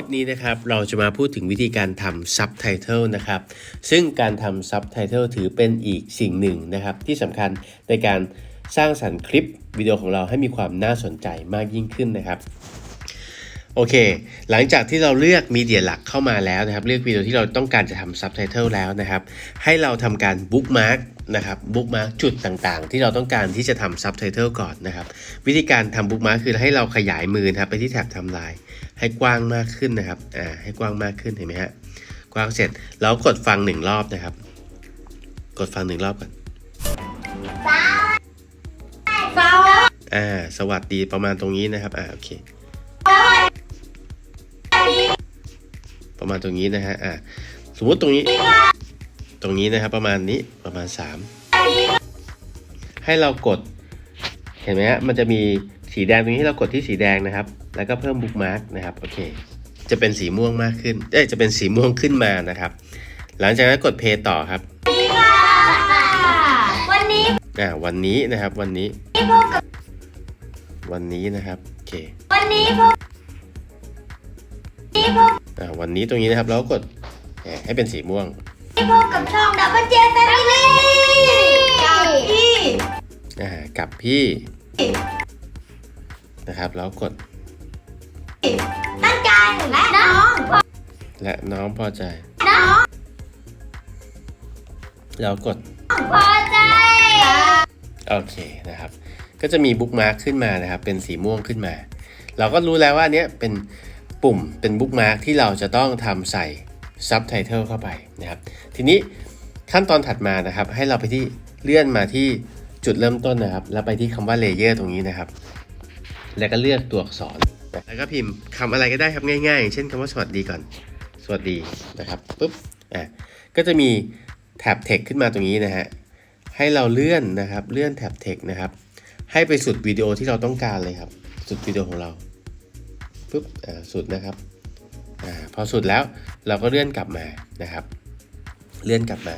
ลิปนี้นะครับเราจะมาพูดถึงวิธีการทำซับไตเติลนะครับซึ่งการทำซับไตเติลถือเป็นอีกสิ่งหนึ่งนะครับที่สำคัญในการสร้างสรรค์คลิปวิดีโอของเราให้มีความน่าสนใจมากยิ่งขึ้นนะครับ โอเค หลังจากที่เราเลือกมีเดียหลักเข้ามาแล้วนะครับ เลือกวิดีโอที่เราต้องการจะทำซับไตเติลแล้วนะครับ ให้เราทำการบุ๊กมาร์กนะครับบุ๊กมาร์กจุดต่างๆ ที่เราต้องการที่จะทำซับไตเติลก่อนนะครับ วิธีการทำบุ๊กมาร์กคือให้เราขยายมือนะครับไปที่แท็บทำลาย ให้กว้างมากขึ้นนะครับ อ่า ให้กว้างมากขึ้นเห็นไหมฮะ กว้างเสร็จเรากดฟังหนึ่งรอบนะครับ กดฟังหนึ่งรอบก่อนอ่า สวัสดีประมาณตรงนี้นะครับ อ่า โอเค ประมาณตรงนี้นะฮะอ่าสมมติตรงนี้ ตรงนี้นะครับประมาณนี้ประมาณสามให้เรากด เห็นไหมฮะมันจะมีสีแดงตรงนี้ให้เรากดที่สีแดงนะครับ แล้วก็เพิ่มบุ๊กมาร์กนะครับโอเค จะเป็นสีม่วงมากขึ้นเอ้ยจะเป็นสีม่วงขึ้นมานะครับ หลังจากนั้นกดเพย์ต่อครับวันนี้อ่าวันนี้นะครับวันนี้พบกับวันนี้นะครับโอเควันนี้พบนี้พบอ่า วันนี้ตรงนี้นะครับเราก็กดแหมให้เป็นสีม่วงนี้พบกับช่องดับเบิลเจแฟมิลี่กับพี่อ่ากับพี่นะครับแล้วกด ตั้งใจและน้อง และน้องพอใจ น้องแล้วกดพอใจโอเคนะครับ ก็จะมีบุ๊กมาร์คขึ้นมานะครับ เป็นสีม่วงขึ้นมา เราก็รู้แล้วว่าอันเนี้ยเป็น ปุ่มเป็นบุ๊กมาร์คที่เราจะต้องทำใส่ซับไตเติลเข้าไปนะครับ ทีนี้ขั้นตอนถัดมานะครับ ให้เราไปที่เลื่อนมาที่จุดเริ่มต้นนะครับ แล้วไปที่คำว่าเลเยอร์ตรงนี้นะครับ แล้วก็เลือกตัวอักษร แล้วก็พิมพ์คำอะไรก็ได้ครับง่ายๆอย่างเช่นคำว่าสวัสดีก่อน สวัสดีนะครับปุ๊บอะก็จะมีแท็บ text ขึ้นมาตรงนี้นะฮะให้เราเลื่อนนะครับเลื่อนแท็บ text นะครับให้ไปสุดวิดีโอที่เราต้องการเลยครับ สุดวิดีโอของเรา ปุ๊บสุดนะครับอพอสุดแล้วเราก็เลื่อนกลับมานะครับ เลื่อนกลับมา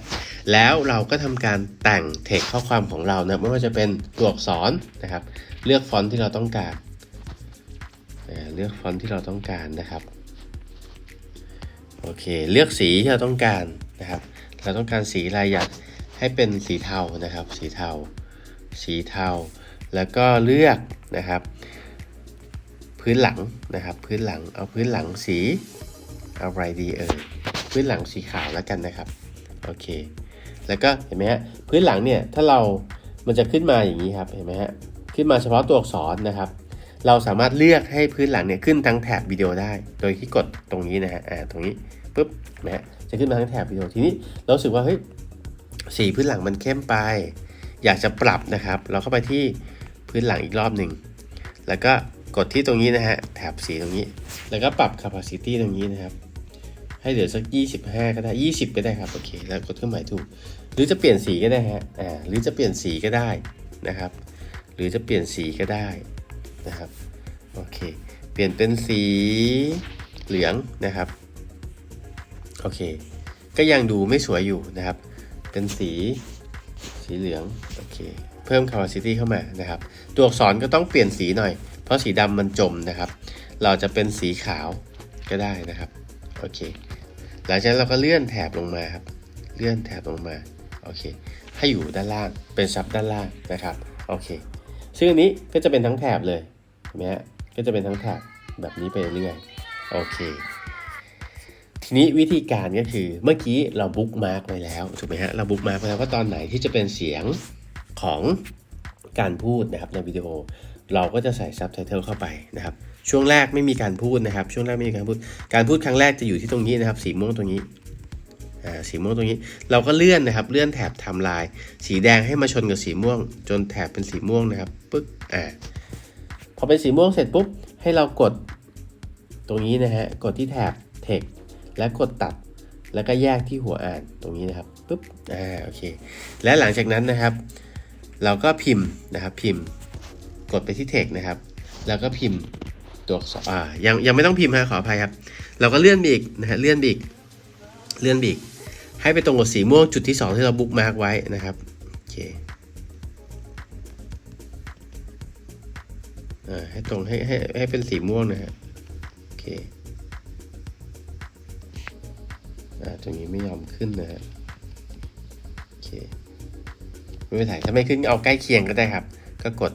แล้วเราก็ทำการแต่งเทคข้อความของเรานะไม่ว่าจะเป็นตัวอักษรนะครับ เลือกฟอนต์ที่เราต้องการเลือกฟอนต์ที่เราต้องการนะครับโอเคเลือกสีที่เราต้องการนะครับ เราต้องการสีอะไรอยากให้เป็นสีเทานะครับ สีเทา สีเทา แล้วก็เลือกนะครับ พื้นหลังนะครับ พื้นหลังเอาพื้นหลังสีอะไรดีเอ่ยพื้นหลังสีขาวแล้วกันนะครับโอเค แล้วก็เห็นไหมฮะพื้นหลังเนี่ยถ้าเรา มันจะขึ้นมาอย่างนี้ครับเห็นไหมฮะขึ้นมาเฉพาะตัวอักษรนะครับ เราสามารถเลือกให้พื้นหลังเนี่ยขึ้นทั้งแถบวิดีโอได้ โดยที่กดตรงนี้นะฮะอ่าตรงนี้ปุ๊บนะฮะจะขึ้นมาทั้งแถบวิดีโอทีนี้เราสึกว่าเฮ้ยสีพื้นหลังมันเข้มไป อยากจะปรับนะครับ เราเข้าไปที่พื้นหลังอีกรอบหนึ่งแล้วก็ กดที่ตรงนี้นะฮะแถบสีตรงนี้ แล้วก็ปรับ capacity ตรงนี้นะครับ ให้เหลือสัก 25 ก็ได้ 20 ก็ได้ครับ โอเค แล้วกดเครื่องหมายถูก หรือจะเปลี่ยนสีก็ได้ฮะอ่าหรือจะเปลี่ยนสีก็ได้นะครับ หรือจะเปลี่ยนสีก็ได้นะครับโอเค เปลี่ยนเป็นสีเหลืองนะครับโอเค ก็ยังดูไม่สวยอยู่นะครับ เป็นสีสีเหลืองโอเคเพิ่ม capacity เข้ามานะครับ ตัวอักษรก็ต้องเปลี่ยนสีหน่อย ราะสีดำมันจมนะครับ เราจะเป็นสีขาวก็ได้นะครับโอเคหลังจากนั้นเราก็เลื่อนแถบลงมาครับเลื่อนแถบลงมาโอเคให้อยู่ด้านล่างเป็นซับด้านล่างนะครับโอเคซึ่งอันนี้ก็จะเป็นทั้งแถบเลยเห็นไหมฮะก็จะเป็นทั้งแถบแบบนี้ไปเรื่อยโอเคทีนี้วิธีการก็คือเมื่อกี้เราบุ๊กมาร์กไว้แล้วถูกไหมฮะเราบุ๊กมาร์กไว้แล้วว่าตอนไหนที่จะเป็นเสียงของการพูดนะครับในวิดีโอ เราก็จะใส่ซับไตเติลเข้าไปนะครับ ช่วงแรกไม่มีการพูดนะครับ ช่วงแรกไม่มีการพูด การพูดครั้งแรกจะอยู่ที่ตรงนี้นะครับ สีม่วงตรงนี้อ่าสีม่วงตรงนี้ เราก็เลื่อนนะครับ เลื่อนแถบไทม์ไลน์สีแดงให้มาชนกับสีม่วง จนแถบเป็นสีม่วงนะครับปึ๊กอ่าพอเป็นสีม่วงเสร็จปุ๊บให้เรากดตรงนี้นะฮะกดที่แถบ text และกดตัดแล้วก็แยกที่หัวอ่านตรงนี้นะครับปึ๊บอ่าโอเค และหลังจากนั้นนะครับ เราก็พิมพ์นะครับพิมพ์ กดไปที่ text นะครับ แล้วก็พิมพ์ตัวอักษรอ่ายังยังไม่ต้องพิมพ์ฮะขออภัยครับ เราก็เลื่อนไปอีกนะฮะเลื่อนไปอีกเลื่อนไปอีกให้ไปตรงกับสีม่วงจุดที่ 2 ที่เราบุ๊กมาร์กไว้นะครับโอเคอ่าให้ตรงให้ให้ให้เป็นสีม่วงนะฮะโอเคอ่าตรงนี้ไม่ยอมขึ้นนะฮะโอเคไม่เป็นไรถ้าไม่ขึ้นเอาใกล้เคียงก็ได้ครับ ก็กด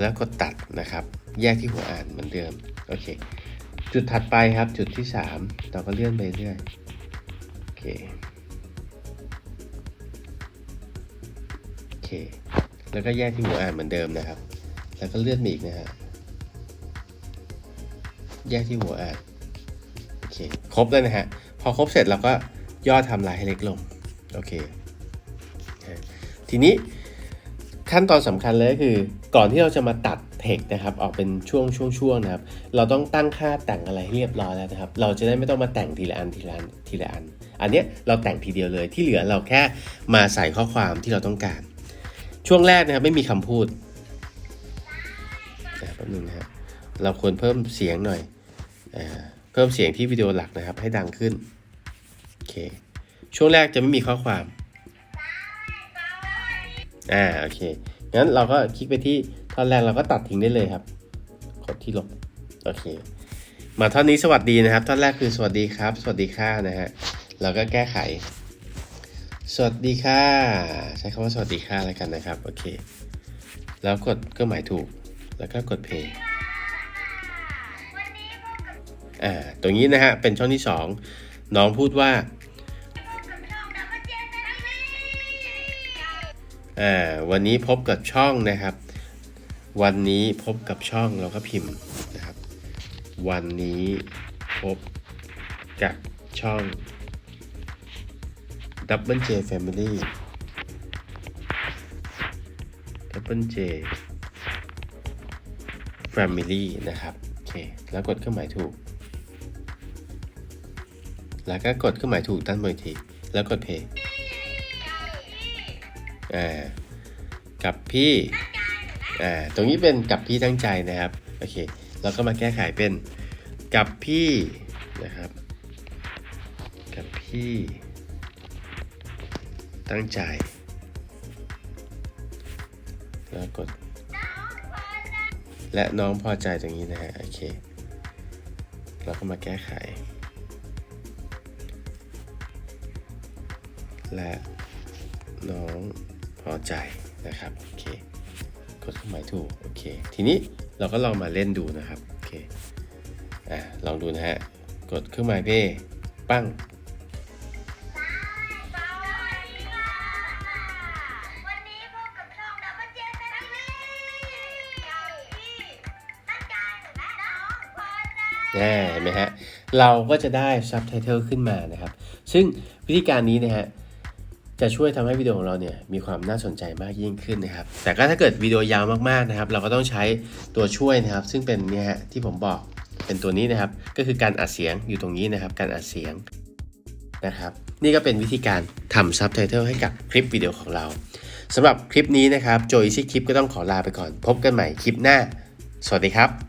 แล้วกดตัดนะครับ แยกที่หัวอ่านเหมือนเดิม โอเค จุดถัดไปครับ จุดที่สามเราก็เลื่อนไปเรื่อยโอเค โอเค แล้วก็แยกที่หัวอ่านเหมือนเดิมนะครับ แล้วก็เลื่อนอีกนะฮะ แยกที่หัวอ่าน โอเค ครบแล้วนะฮะ พอครบเสร็จเราก็ย่อทำลายให้เล็กลง โอเค ทีนี้ ขั้นตอนสำคัญเลยก็คือ ก่อนที่เราจะมาตัดเทคนะครับออกเป็นช่วงช่วงช่วงนะครับ เราต้องตั้งค่าแต่งอะไรเรียบร้อยแล้วนะครับ เราจะได้ไม่ต้องมาแต่งทีละอันทีละอันทีละอัน อันเนี้ยเราแต่งทีเดียวเลยที่เหลือเราแค่มาใส่ข้อความที่เราต้องการ ช่วงแรกนะครับไม่มีคำพูดอะแป๊บนึงนะฮะเราควรเพิ่มเสียงหน่อยอเพิ่มเสียงที่วิดีโอหลักนะครับให้ดังขึ้นโอเคช่วงแรกจะไม่มีข้อความ อ่าโอเค งั้นเราก็คลิกไปที่ท่อนแรกเราก็ตัดทิ้งได้เลยครับ กดที่ลบ โอเค มาท่อนนี้สวัสดีนะครับ ท่อนแรกคือสวัสดีครับ สวัสดีค่ะนะฮะ เราก็แก้ไข สวัสดีค่ะ ใช้คำว่าสวัสดีค่ะแล้วกันนะครับ โอเค แล้วกดเครื่องหมายถูก แล้วก็กดเพย์อ่า ตรงนี้นะฮะ เป็นช่องที่สองน้องพูดว่า อ่าวันนี้พบกับช่องนะครับ วันนี้พบกับช่องเราก็พิมพ์นะครับ วันนี้พบกับช่อง Double J Family Double J Family นะครับโอเคแล้วกดเครื่องหมายถูก แล้วก็กดเครื่องหมายถูกด้านบนทีแล้วกด Play อ่ากับพี่อ่าตรงนี้เป็นกับพี่ตั้งใจนะครับโอเคเราก็มาแก้ไขเป็นกับพี่นะครับกับพี่ตั้งใจแล้วกดและน้องพอใจตรงนี้นะฮะโอเคเราก็มาแก้ไข และน้อง อใจนะครับโอเคกดเครื่องหมายถูกโอเคทีนี้เราก็ลองมาเล่นดูนะครับโอเคอ่าลองดูนะฮะกดเครื่องหมายเพ่ปั้งวันนี้พบกับช่องดับเบิลเจแฟมิลี่ที่ตั้งใจและน้องพอใจแน่เห็นไหมฮะ เราก็จะได้ซับไตเติลขึ้นมานะครับ ซึ่งวิธีการนี้นะฮะ จะช่วยทำให้วิดีโอของเราเนี่ยมีความน่าสนใจมากยิ่งขึ้นนะครับ แต่ก็ถ้าเกิดวิดีโอยาวมากๆนะครับ เราก็ต้องใช้ตัวช่วยนะครับ ซึ่งเป็นเนี่ยฮะที่ผมบอกเป็นตัวนี้นะครับ ก็คือการอัดเสียงอยู่ตรงนี้นะครับ การอัดเสียงนะครับ นี่ก็เป็นวิธีการทำซับไตเติลให้กับคลิปวิดีโอของเราสำหรับคลิปนี้นะครับโจยซี่คลิปก็ต้องขอลาไปก่อน พบกันใหม่คลิปหน้า สวัสดีครับ